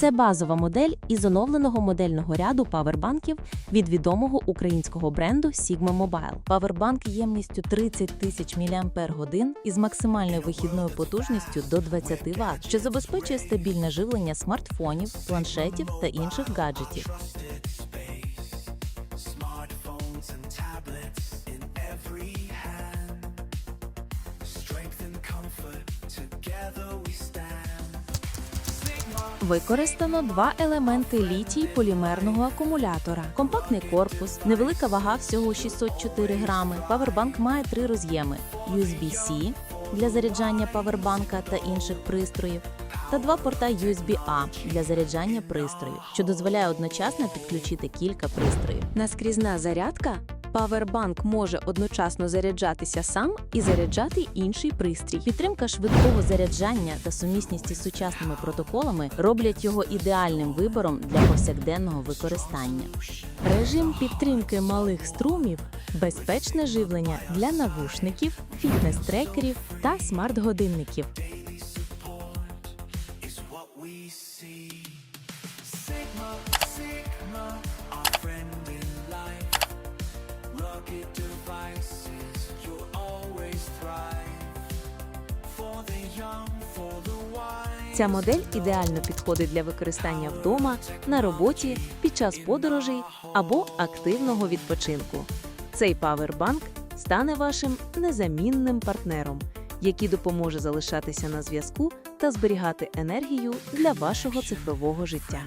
Це базова модель із оновленого модельного ряду павербанків від відомого українського бренду Sigma Mobile. Павербанк ємністю 30 тисяч мАч із максимальною вихідною потужністю до 20 Вт, що забезпечує стабільне живлення смартфонів, планшетів та інших гаджетів. In Використано два елементи літій полімерного акумулятора, компактний корпус, невелика вага всього 604 грами. Павербанк має три роз'єми: USB-C для заряджання павербанка та інших пристроїв, та два порта USB-A для заряджання пристрою, що дозволяє одночасно підключити кілька пристроїв. Наскрізна зарядка. Павербанк може одночасно заряджатися сам і заряджати інший пристрій. Підтримка швидкого заряджання та сумісність із сучасними протоколами роблять його ідеальним вибором для повсякденного використання. Режим підтримки малих струмів, безпечне живлення для навушників, фітнес-трекерів та смарт-годинників. Sigma, Sigma, Ця модель ідеально підходить для використання вдома, на роботі, під час подорожей або активного відпочинку. Цей павербанк стане вашим незамінним партнером, який допоможе залишатися на зв'язку та зберігати енергію для вашого цифрового життя.